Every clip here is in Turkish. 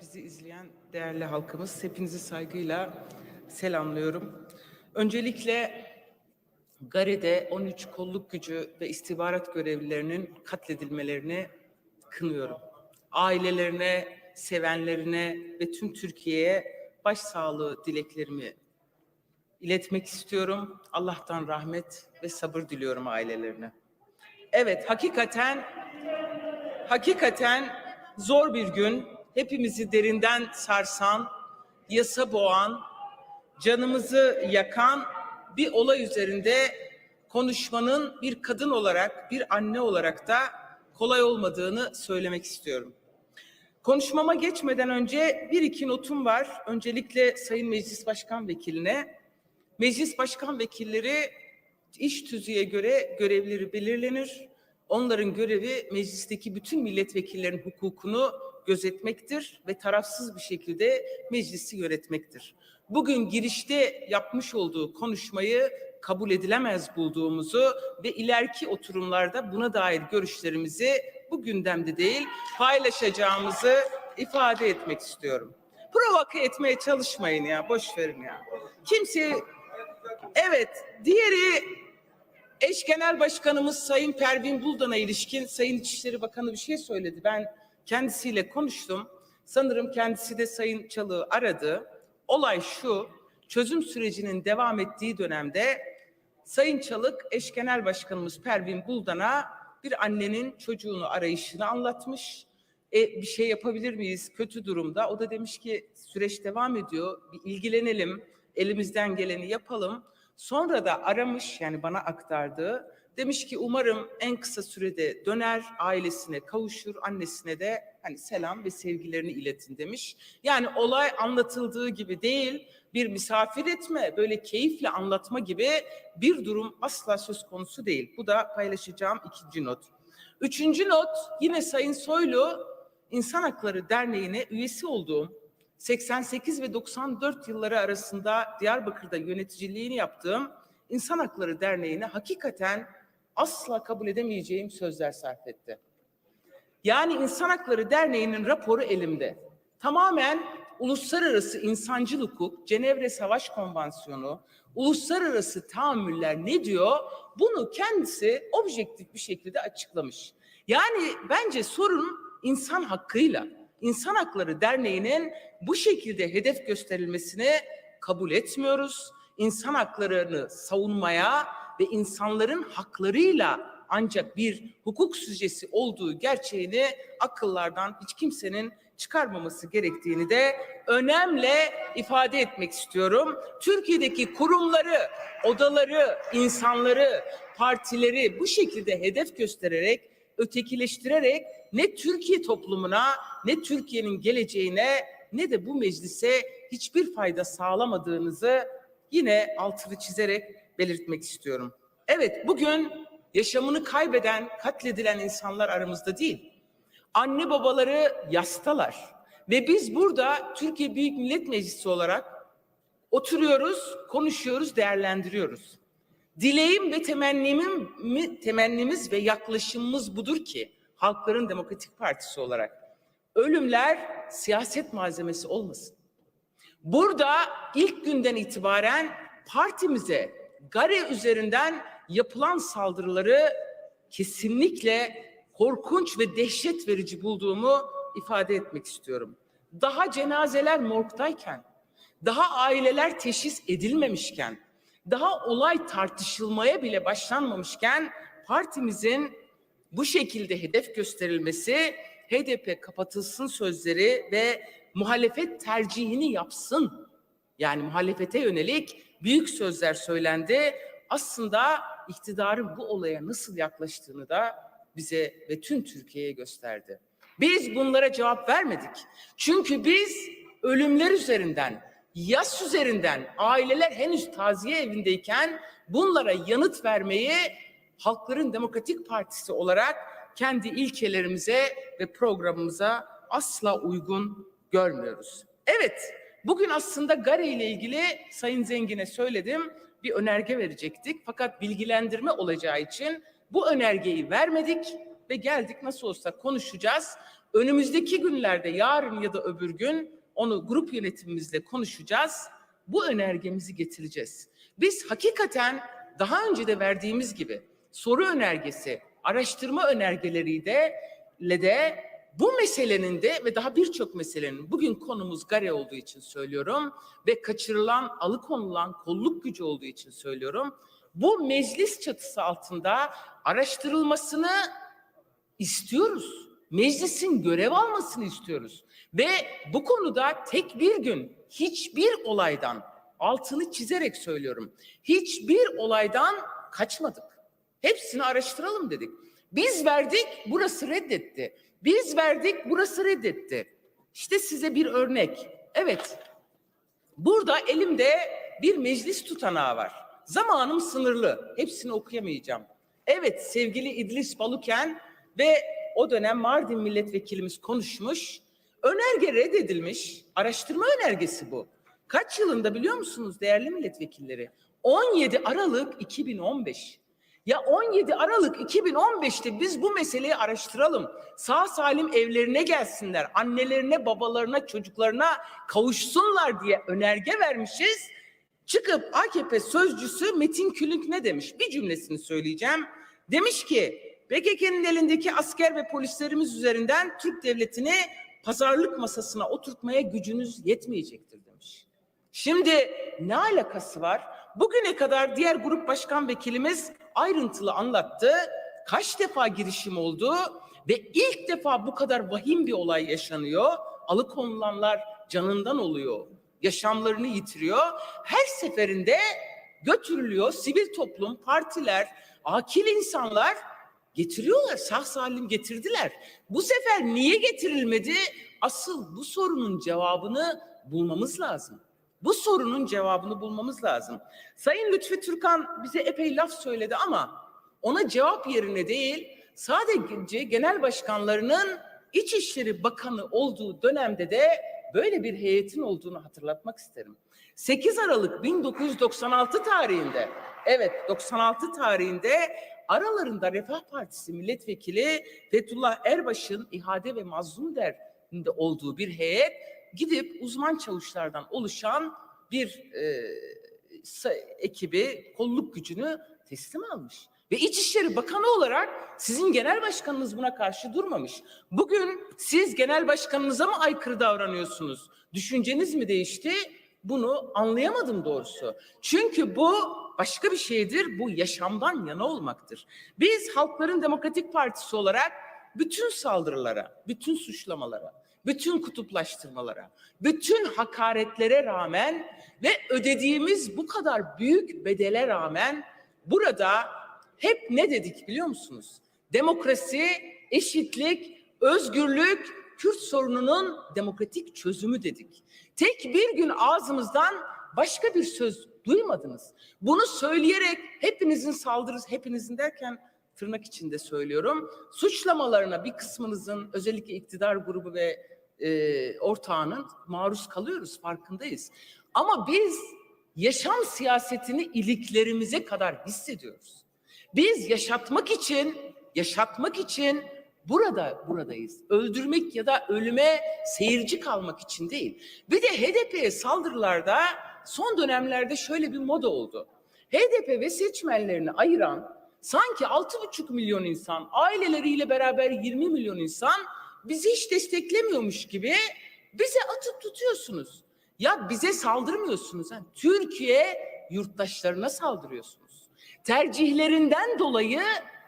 Bizi izleyen değerli halkımız, hepinizi saygıyla selamlıyorum. Öncelikle Gare'de 13 kolluk gücü ve istihbarat görevlilerinin katledilmelerini kınıyorum. Ailelerine, sevenlerine ve tüm Türkiye'ye başsağlığı dileklerimi iletmek istiyorum. Allah'tan rahmet ve sabır diliyorum ailelerine. Evet, hakikaten hakikaten zor bir gün, hepimizi derinden sarsan, yasa boğan, canımızı yakan bir olay üzerinde konuşmanın bir kadın olarak, bir anne olarak da kolay olmadığını söylemek istiyorum. Konuşmama geçmeden önce bir iki notum var. Öncelikle Sayın Meclis Başkan Vekiline. Meclis Başkan Vekilleri iş tüzüğe göre görevleri belirlenir. Onların görevi meclisteki bütün milletvekillerinin hukukunu gözetmektir ve tarafsız bir şekilde meclisi yönetmektir. Bugün girişte yapmış olduğu konuşmayı kabul edilemez bulduğumuzu ve ileriki oturumlarda buna dair görüşlerimizi bu gündemde değil paylaşacağımızı ifade etmek istiyorum. Provoke etmeye çalışmayın ya, boş verin ya. Kimse Evet, diğeri eş genel başkanımız Sayın Pervin Buldan'a ilişkin Sayın İçişleri Bakanı bir şey söyledi. Ben kendisiyle konuştum. Sanırım kendisi de Sayın Çalık'ı aradı. Olay şu, çözüm sürecinin devam ettiği dönemde Sayın Çalık eş genel başkanımız Pervin Buldan'a bir annenin çocuğunu arayışını anlatmış. E, bir şey yapabilir miyiz? Kötü durumda. O da demiş ki süreç devam ediyor. Bir ilgilenelim. Elimizden geleni yapalım. Sonra da aramış yani bana aktardığı demiş ki umarım en kısa sürede döner ailesine kavuşur annesine de hani selam ve sevgilerini iletin demiş. Yani olay anlatıldığı gibi değil bir misafir etme böyle keyifle anlatma gibi bir durum asla söz konusu değil. Bu da paylaşacağım ikinci not. Üçüncü not yine Sayın Soylu İnsan Hakları Derneği'ne üyesi olduğum 88 ve 94 yılları arasında Diyarbakır'da yöneticiliğini yaptığım İnsan Hakları Derneği'ne hakikaten asla kabul edemeyeceğim sözler sarf etti. Yani İnsan Hakları Derneği'nin raporu elimde. Tamamen uluslararası insancıl hukuk, Cenevre Savaş Konvansiyonu, uluslararası tahammüller ne diyor? Bunu kendisi objektif bir şekilde açıklamış. Yani bence sorun insan hakkıyla, İnsan Hakları Derneği'nin bu şekilde hedef gösterilmesini kabul etmiyoruz. İnsan haklarını savunmaya ve insanların haklarıyla ancak bir hukuk süzgesi olduğu gerçeğini akıllardan hiç kimsenin çıkarmaması gerektiğini de önemli ifade etmek istiyorum. Türkiye'deki kurumları, odaları, insanları, partileri bu şekilde hedef göstererek, ötekileştirerek ne Türkiye toplumuna, ne Türkiye'nin geleceğine, ne de bu meclise hiçbir fayda sağlamadığınızı yine altını çizerek belirtmek istiyorum. Evet, bugün yaşamını kaybeden, katledilen insanlar aramızda değil. Anne babaları yastalar ve biz burada Türkiye Büyük Millet Meclisi olarak oturuyoruz, konuşuyoruz, değerlendiriyoruz. Dileğim ve temennim, temennimiz ve yaklaşımımız budur ki Halkların Demokratik Partisi olarak ölümler siyaset malzemesi olmasın. Burada ilk günden itibaren partimize Gare üzerinden yapılan saldırıları kesinlikle korkunç ve dehşet verici bulduğumu ifade etmek istiyorum. Daha cenazeler morgdayken, daha aileler teşhis edilmemişken, daha olay tartışılmaya bile başlanmamışken partimizin bu şekilde hedef gösterilmesi HDP kapatılsın sözleri ve muhalefet tercihini yapsın. Yani muhalefete yönelik büyük sözler söylendi. Aslında iktidarın bu olaya nasıl yaklaştığını da bize ve tüm Türkiye'ye gösterdi. Biz bunlara cevap vermedik. Çünkü biz ölümler üzerinden, yas üzerinden aileler henüz taziye evindeyken bunlara yanıt vermeyi Halkların Demokratik Partisi olarak kendi ilkelerimize ve programımıza asla uygun görmüyoruz. Evet, bugün aslında Gare ile ilgili Sayın Zengin'e söyledim bir önerge verecektik. Fakat bilgilendirme olacağı için bu önergeyi vermedik ve geldik nasıl olsa konuşacağız. Önümüzdeki günlerde yarın ya da öbür gün onu grup yönetimimizle konuşacağız. Bu önergemizi getireceğiz. Biz hakikaten daha önce de verdiğimiz gibi soru önergesi, araştırma önergeleriyle de, de bu meselenin de ve daha birçok meselenin bugün konumuz Gare olduğu için söylüyorum ve kaçırılan, alıkonulan kolluk gücü olduğu için söylüyorum. Bu meclis çatısı altında araştırılmasını istiyoruz. Meclisin görev almasını istiyoruz. Ve bu konuda tek bir gün hiçbir olaydan altını çizerek söylüyorum. Hiçbir olaydan kaçmadık. Hepsini araştıralım dedik. Biz verdik, burası reddetti. Biz verdik, burası reddetti. İşte size bir örnek. Evet, burada elimde bir meclis tutanağı var. Zamanım sınırlı. Hepsini okuyamayacağım. Evet, sevgili İdris Baluken ve o dönem Mardin milletvekilimiz konuşmuş. Önerge reddedilmiş. Araştırma önergesi bu. Kaç yılında biliyor musunuz değerli milletvekilleri? 17 Aralık 2015. Ya 17 Aralık 2015'te biz bu meseleyi araştıralım. Sağ salim evlerine gelsinler. Annelerine, babalarına, çocuklarına kavuşsunlar diye önerge vermişiz. Çıkıp AKP sözcüsü Metin Külünk ne demiş? Bir cümlesini söyleyeceğim. Demiş ki PKK'nın elindeki asker ve polislerimiz üzerinden Türk devletini pazarlık masasına oturtmaya gücünüz yetmeyecektir demiş. Şimdi ne alakası var? Bugüne kadar diğer grup başkan vekilimiz ayrıntılı anlattı. Kaç defa girişim oldu ve ilk defa bu kadar vahim bir olay yaşanıyor. Alıkonulanlar canından oluyor. Yaşamlarını yitiriyor. Her seferinde götürülüyor sivil toplum, partiler, akil insanlar getiriyorlar. Sağ salim getirdiler. Bu sefer niye getirilmedi? Asıl bu sorunun cevabını bulmamız lazım. Bu sorunun cevabını bulmamız lazım. Sayın Lütfi Türkan bize epey laf söyledi ama ona cevap yerine değil sadece genel başkanlarının İçişleri Bakanı olduğu dönemde de böyle bir heyetin olduğunu hatırlatmak isterim. 8 Aralık 1996 tarihinde evet 96 tarihinde aralarında Refah Partisi milletvekili Fethullah Erbaş'ın ihade ve mazlum derinde olduğu bir heyet gidip uzman çavuşlardan oluşan bir e, ekibi kolluk gücünü teslim almış. Ve İçişleri Bakanı olarak sizin genel başkanınız buna karşı durmamış. Bugün siz genel başkanınıza mı aykırı davranıyorsunuz? Düşünceniz mi değişti? Bunu anlayamadım doğrusu. Çünkü bu başka bir şeydir. Bu yaşamdan yana olmaktır. Biz Halkların Demokratik Partisi olarak bütün saldırılara, bütün suçlamalara, bütün kutuplaştırmalara, bütün hakaretlere rağmen ve ödediğimiz bu kadar büyük bedele rağmen burada hep ne dedik biliyor musunuz? Demokrasi, eşitlik, özgürlük, Kürt sorununun demokratik çözümü dedik. Tek bir gün ağzımızdan başka bir söz duymadınız. Bunu söyleyerek hepinizin saldırısı, hepinizin derken tırnak içinde söylüyorum. Suçlamalarına bir kısmınızın özellikle iktidar grubu ve e, ortağının maruz kalıyoruz farkındayız. Ama biz yaşam siyasetini iliklerimize kadar hissediyoruz. Biz yaşatmak için, yaşatmak için burada buradayız. Öldürmek ya da ölüme seyirci kalmak için değil. Bir de HDP'ye saldırılarda son dönemlerde şöyle bir moda oldu. HDP ve seçmenlerini ayıran sanki 6,5 milyon insan, aileleriyle beraber 20 milyon insan bizi hiç desteklemiyormuş gibi bize atıp tutuyorsunuz. Ya bize saldırmıyorsunuz. Ha. Türkiye yurttaşlarına saldırıyorsunuz. Tercihlerinden dolayı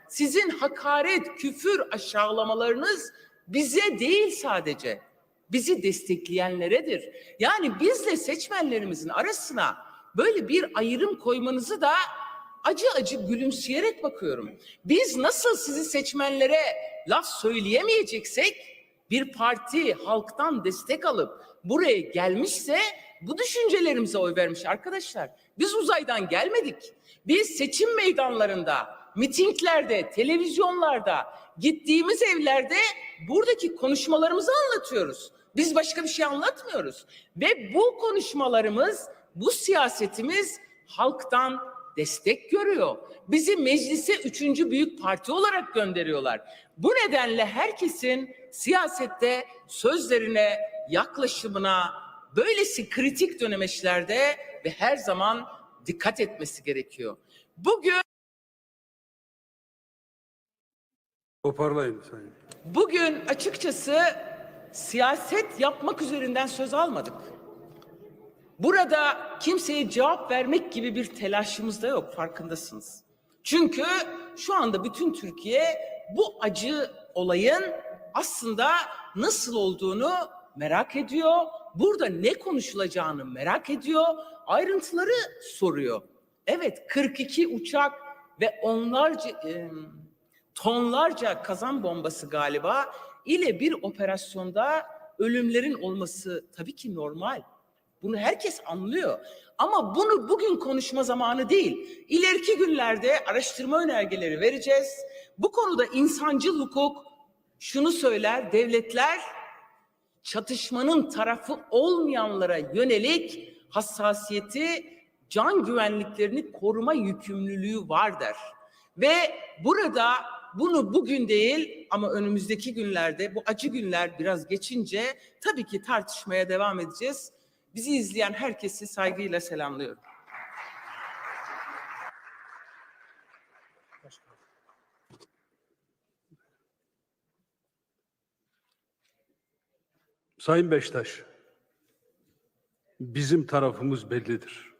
sizin hakaret, küfür, aşağılamalarınız bize değil sadece. Bizi destekleyenleredir. Yani bizle seçmenlerimizin arasına böyle bir ayrım koymanızı da acı acı gülümseyerek bakıyorum. Biz nasıl sizi seçmenlere laf söyleyemeyeceksek bir parti halktan destek alıp buraya gelmişse bu düşüncelerimize oy vermiş arkadaşlar. Biz uzaydan gelmedik. Biz seçim meydanlarında, mitinglerde, televizyonlarda, gittiğimiz evlerde buradaki konuşmalarımızı anlatıyoruz. Biz başka bir şey anlatmıyoruz. Ve bu konuşmalarımız, bu siyasetimiz halktan destek görüyor. Bizi meclise üçüncü büyük parti olarak gönderiyorlar. Bu nedenle herkesin siyasette sözlerine, yaklaşımına, böylesi kritik dönemeçlerde ve her zaman dikkat etmesi gerekiyor. Bugün Toparlayın sayın. Bugün açıkçası siyaset yapmak üzerinden söz almadık. Burada kimseye cevap vermek gibi bir telaşımız da yok farkındasınız. Çünkü şu anda bütün Türkiye bu acı olayın aslında nasıl olduğunu merak ediyor. Burada ne konuşulacağını merak ediyor. Ayrıntıları soruyor. Evet 42 uçak ve onlarca tonlarca kazan bombası galiba ile bir operasyonda ölümlerin olması tabii ki normal. Bunu herkes anlıyor. Ama bunu bugün konuşma zamanı değil. İleriki günlerde araştırma önergeleri vereceğiz. Bu konuda insancıl hukuk şunu söyler, devletler çatışmanın tarafı olmayanlara yönelik hassasiyeti, can güvenliklerini koruma yükümlülüğü var der. Ve burada bunu bugün değil ama önümüzdeki günlerde bu acı günler biraz geçince tabii ki tartışmaya devam edeceğiz. Bizi izleyen herkesi saygıyla selamlıyorum. Sayın Beştaş, bizim tarafımız bellidir.